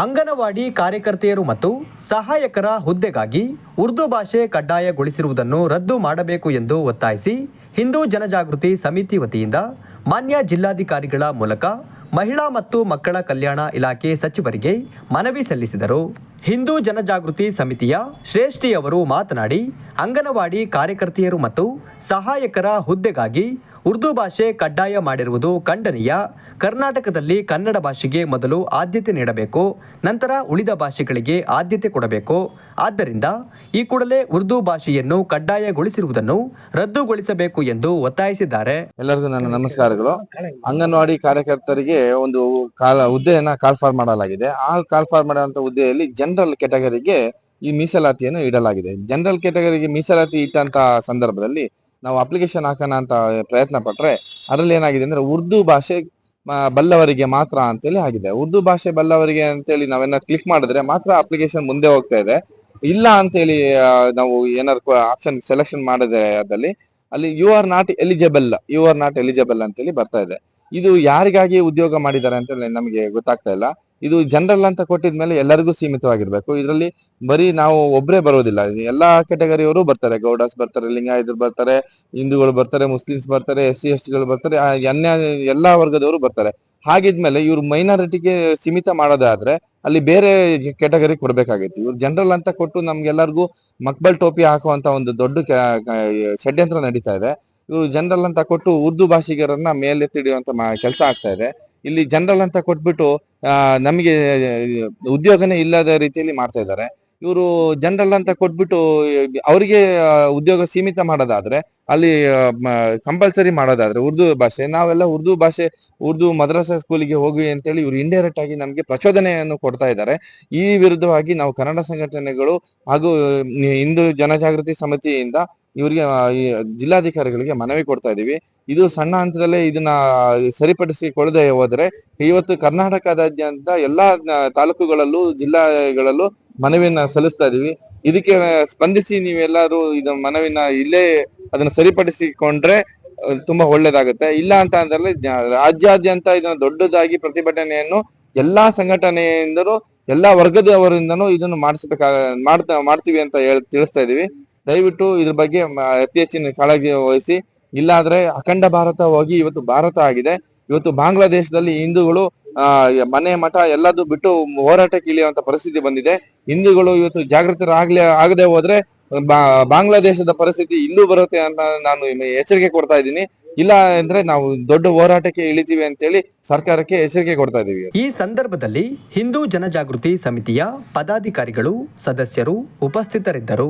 ಅಂಗನವಾಡಿ ಕಾರ್ಯಕರ್ತೆಯರು ಮತ್ತು ಸಹಾಯಕರ ಹುದ್ದೆಗಾಗಿ ಉರ್ದು ಭಾಷೆ ಕಡ್ಡಾಯಗೊಳಿಸಿರುವುದನ್ನು ರದ್ದು ಮಾಡಬೇಕು ಎಂದು ಒತ್ತಾಯಿಸಿ ಹಿಂದೂ ಜನಜಾಗೃತಿ ಸಮಿತಿ ವತಿಯಿಂದ ಮಾನ್ಯ ಜಿಲ್ಲಾಧಿಕಾರಿಗಳ ಮೂಲಕ ಮಹಿಳಾ ಮತ್ತು ಮಕ್ಕಳ ಕಲ್ಯಾಣ ಇಲಾಖೆ ಸಚಿವರಿಗೆ ಮನವಿ ಸಲ್ಲಿಸಿದರು. ಹಿಂದೂ ಜನಜಾಗೃತಿ ಸಮಿತಿಯ ಶ್ರೇಷ್ಠಿಯವರು ಮಾತನಾಡಿ, ಅಂಗನವಾಡಿ ಕಾರ್ಯಕರ್ತೆಯರು ಮತ್ತು ಸಹಾಯಕರ ಹುದ್ದೆಗಾಗಿ ಉರ್ದು ಭಾಷೆ ಕಡ್ಡಾಯ ಮಾಡಿರುವುದು ಖಂಡನೀಯ. ಕರ್ನಾಟಕದಲ್ಲಿ ಕನ್ನಡ ಭಾಷೆಗೆ ಮೊದಲು ಆದ್ಯತೆ ನೀಡಬೇಕು, ನಂತರ ಉಳಿದ ಭಾಷೆಗಳಿಗೆ ಆದ್ಯತೆ ಕೊಡಬೇಕು. ಆದ್ದರಿಂದ ಈ ಕೂಡಲೇ ಉರ್ದು ಭಾಷೆಯನ್ನು ಕಡ್ಡಾಯಗೊಳಿಸಿರುವುದನ್ನು ರದ್ದುಗೊಳಿಸಬೇಕು ಎಂದು ಒತ್ತಾಯಿಸಿದ್ದಾರೆ. ಎಲ್ಲರಿಗೂ ನನ್ನ ನಮಸ್ಕಾರಗಳು. ಅಂಗನವಾಡಿ ಕಾರ್ಯಕರ್ತರಿಗೆ ಒಂದು ಕಾಲ ಹುದ್ದೆಯನ್ನ ಕಾಲ್ಫಾರ್ ಮಾಡಲಾಗಿದೆ. ಆ ಕಾಲ್ಫಾರ್ ಮಾಡುವಂತ ಹುದ್ದೆಯಲ್ಲಿ ಜನರಲ್ ಕೆಟಗರಿಗೆ ಈ ಮೀಸಲಾತಿಯನ್ನು ಇಡಲಾಗಿದೆ. ಜನರಲ್ ಕೆಟಗರಿಗೆ ಮೀಸಲಾತಿ ಇಟ್ಟಂತಹ ಸಂದರ್ಭದಲ್ಲಿ ನಾವು ಅಪ್ಲಿಕೇಶನ್ ಹಾಕೋಣ ಅಂತ ಪ್ರಯತ್ನ ಪಟ್ಟರೆ ಅದರಲ್ಲಿ ಏನಾಗಿದೆ ಅಂದ್ರೆ ಉರ್ದು ಭಾಷೆ ಬಲ್ಲವರಿಗೆ ಮಾತ್ರ ಅಂತೇಳಿ ಆಗಿದೆ. ಉರ್ದು ಭಾಷೆ ಬಲ್ಲವರಿಗೆ ಅಂತೇಳಿ ನಾವೇನ ಕ್ಲಿಕ್ ಮಾಡಿದ್ರೆ ಮಾತ್ರ ಅಪ್ಲಿಕೇಶನ್ ಮುಂದೆ ಹೋಗ್ತಾ ಇದೆ. ಇಲ್ಲ ಅಂತೇಳಿ ನಾವು ಏನಾದ್ರು ಆಪ್ಷನ್ ಸೆಲೆಕ್ಷನ್ ಮಾಡಿದ್ರೆ ಅದಲ್ಲಿ ಅಲ್ಲಿ you are not eligible you are not eligible ಅಂತೇಳಿ ಬರ್ತಾ ಇದೆ. ಇದು ಯಾರಿಗಾಗಿ ಉದ್ಯೋಗ ಮಾಡಿದ್ದಾರೆ ಅಂತ ನಮಗೆ ಗೊತ್ತಾಗ್ತಾ ಇಲ್ಲ. ಇದು ಜನರಲ್ ಅಂತ ಕೊಟ್ಟಿದ್ಮೇಲೆ ಎಲ್ಲರಿಗೂ ಸೀಮಿತವಾಗಿರ್ಬೇಕು. ಇದರಲ್ಲಿ ಬರೀ ನಾವು ಒಬ್ರೆ ಬರೋದಿಲ್ಲ. ಎಲ್ಲಾ ಕೆಟಗರಿಯವರು ಬರ್ತಾರೆ. ಗೌಡಸ್ ಬರ್ತಾರೆ, ಲಿಂಗಾಯತರು ಬರ್ತಾರೆ, ಹಿಂದೂಗಳು ಬರ್ತಾರೆ, ಮುಸ್ಲಿಮ್ಸ್ ಬರ್ತಾರೆ ಎಸ್ ಸಿ ಎಸ್ ಟಿಗಳು ಬರ್ತಾರೆ ಅನ್ಯ ಎಲ್ಲಾ ವರ್ಗದವರು ಬರ್ತಾರೆ. ಹಾಗಿದ್ಮೇಲೆ ಇವ್ರು ಮೈನಾರಿಟಿಗೆ ಸೀಮಿತ ಮಾಡೋದಾದ್ರೆ ಅಲ್ಲಿ ಬೇರೆ ಕೆಟಗರಿ ಕೊಡ್ಬೇಕಾಗೈತಿ. ಇವ್ರು ಜನರಲ್ ಅಂತ ಕೊಟ್ಟು ನಮ್ಗೆಲ್ಲರಿಗೂ ಮಕ್ಬಲ್ ಟೋಪಿ ಹಾಕುವಂತ ಒಂದು ದೊಡ್ಡ ಷಡ್ಯಂತ್ರ ನಡೀತಾ ಇದೆ. ಇವರು ಜನರಲ್ ಅಂತ ಕೊಟ್ಟು ಉರ್ದು ಭಾಷಿಗರನ್ನ ಮೇಲೆತ್ತಿಡಿಯುವಂತ ಕೆಲಸ ಆಗ್ತಾ ಇದೆ. ಇಲ್ಲಿ ಜನರಲ್ ಅಂತ ಕೊಟ್ಬಿಟ್ಟು ನಮಗೆ, ಉದ್ಯೋಗನೇ ಇಲ್ಲದ ರೀತಿಯಲ್ಲಿ ಮಾಡ್ತಾ ಇದ್ದಾರೆ. ಇವರು ಜನರಲ್ ಅಂತ ಕೊಟ್ಬಿಟ್ಟು, ಅವರಿಗೆ ಉದ್ಯೋಗ ಸೀಮಿತ ಮಾಡೋದಾದ್ರೆ, ಅಲ್ಲಿ ಕಂಪಲ್ಸರಿ ಮಾಡೋದಾದ್ರೆ ಉರ್ದು ಭಾಷೆ, ನಾವೆಲ್ಲ ಉರ್ದು ಭಾಷೆ, ಉರ್ದು ಮದ್ರಸಾ ಸ್ಕೂಲಿಗೆ ಹೋಗಿ ಅಂತೇಳಿ ಇವರು ಇಂಡೈರೆಕ್ಟ್ ಆಗಿ ನಮಗೆ ಪ್ರಚೋದನೆಯನ್ನು ಕೊಡ್ತಾ ಇದ್ದಾರೆ. ಈ ವಿರುದ್ಧವಾಗಿ ನಾವು ಕನ್ನಡ ಸಂಘಟನೆಗಳು ಹಾಗೂ ಹಿಂದೂ ಜನಜಾಗೃತಿ ಸಮಿತಿಯಿಂದ ಇವರಿಗೆ ಈ ಜಿಲ್ಲಾಧಿಕಾರಿಗಳಿಗೆ ಮನವಿ ಕೊಡ್ತಾ ಇದೀವಿ ಇದು ಸಣ್ಣ ಹಂತದಲ್ಲೇ ಇದನ್ನ ಸರಿಪಡಿಸಿಕೊಳ್ಳದೆ ಹೋದರೆ ಇವತ್ತು ಕರ್ನಾಟಕದಾದ್ಯಂತ ಎಲ್ಲಾ ತಾಲೂಕುಗಳಲ್ಲೂ, ಜಿಲ್ಲಾಗಳಲ್ಲೂ ಮನವಿಯನ್ನ ಸಲ್ಲಿಸ್ತಾ ಇದೀವಿ ಇದಕ್ಕೆ ಸ್ಪಂದಿಸಿ ನೀವೆಲ್ಲರೂ ಇದು ಮನವಿನ ಇಲ್ಲೇ ಅದನ್ನ ಸರಿಪಡಿಸಿಕೊಂಡ್ರೆ ತುಂಬಾ ಒಳ್ಳೇದಾಗುತ್ತೆ. ಇಲ್ಲ ಅಂತ ಅಂದ್ರೆ ರಾಜ್ಯಾದ್ಯಂತ ಇದನ್ನ ದೊಡ್ಡದಾಗಿ ಪ್ರತಿಭಟನೆಯನ್ನು ಎಲ್ಲಾ ಸಂಘಟನೆಯಿಂದಲೂ, ಎಲ್ಲಾ ವರ್ಗದವರಿಂದನೂ ಇದನ್ನು ಮಾಡಿಸ್ಬೇಕಾಗ ಮಾಡ್ತಾ, ಮಾಡ್ತೀವಿ ಅಂತ ಹೇಳಿ, ತಿಳಿಸ್ತಾ ಇದೀವಿ ದಯವಿಟ್ಟು ಇದ್ರ ಬಗ್ಗೆ ಅತಿ ಹೆಚ್ಚಿನ ಕಾಳಜಿ ವಹಿಸಿ. ಇಲ್ಲಾದ್ರೆ ಅಖಂಡ ಭಾರತ ಹೋಗಿ ಇವತ್ತು ಭಾರತ ಆಗಿದೆ. ಇವತ್ತು ಬಾಂಗ್ಲಾದೇಶದಲ್ಲಿ ಹಿಂದೂಗಳು, ಆ, ಮನೆ ಮಠ ಎಲ್ಲದೂ ಬಿಟ್ಟು ಹೋರಾಟಕ್ಕೆ ಇಳಿಯುವಂತ ಪರಿಸ್ಥಿತಿ ಬಂದಿದೆ. ಹಿಂದೂಗಳು ಇವತ್ತು ಜಾಗೃತರಾಗ್ಲಿ, ಆಗದೆ ಹೋದ್ರೆ ಬಾಂಗ್ಲಾದೇಶದ ಪರಿಸ್ಥಿತಿ ಇನ್ನೂ ಬರುತ್ತೆ ಅಂತ ನಾನು ಎಚ್ಚರಿಕೆ ಕೊಡ್ತಾ ಇದ್ದೀನಿ. ಇಲ್ಲ ಅಂದ್ರೆ ನಾವು ದೊಡ್ಡ ಹೋರಾಟಕ್ಕೆ ಇಳಿತೀವಿ ಅಂತೇಳಿ ಸರ್ಕಾರಕ್ಕೆ ಎಚ್ಚರಿಕೆ ಕೊಡ್ತಾ ಇದೀವಿ ಈ ಸಂದರ್ಭದಲ್ಲಿ ಹಿಂದೂ ಜನಜಾಗೃತಿ ಸಮಿತಿಯ ಪದಾಧಿಕಾರಿಗಳು, ಸದಸ್ಯರು ಉಪಸ್ಥಿತರಿದ್ದರು.